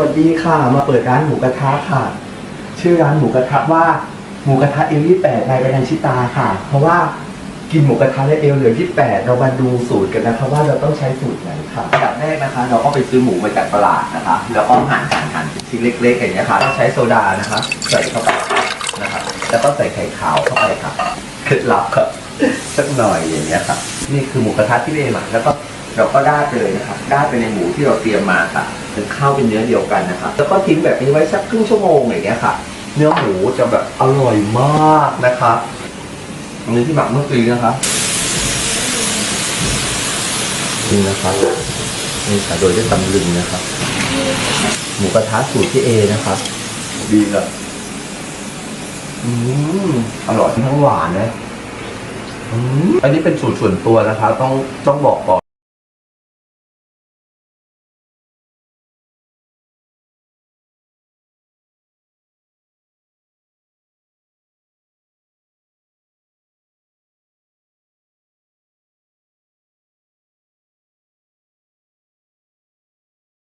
วัสดีค่ะ มาเปิดร้านหมูกระทะค่ะ ชื่อร้านหมูกระทะว่าหมูกระทะเอลยี่แปดนายประธานชิตาค่ะ เพราะว่ากินหมูกระทะแล้วเอลเหลือยี่แปดเรามาดูสูตรกันนะคะว่าเราต้องใช้สูตรไหนค่ะอันดับแรกนะคะ เราก็ไปซื้อหมูมาจากตลาดนะคะ แล้วก็หั่นหั่นหั่นชิ้นเล็กๆอย่างเงี้ยค่ะต้องใช้โซดานะคะ ใส่เข้าไปนะครับแล้วก็ใส่ไข่ขาวเข้าไปค่ะเคล็ดลับครับสักหน่อยอย่างเงี้ยครับนี่คือหมูกระทะที่เอหมักแล้วก็เราก็ราดไปเลยนะครับราดไปในหมูที่เราเตรียมมาค่ะ เป็นข้าวเป็นเนื้อเดียวกันนะครับแล้วก็ทิ้งแบบนี้ไว้สักครึ่งชั่วโมงอย่างเงี้ยค่ะ เนื้อหมูจะแบบอร่อยมากนะครับอันนี้ที่หมักเมื่อกี้นะครับนี่นะครับนี่ค่ะโดยด้วยตำลึงนะครับหมูกระทะสูตรที่เอนะครับดีเลยอืมอร่อยทั้งหวานนะอืมอันนี้เป็นสูตรส่วนตัวนะคะ ต้องต้องบอกก่อน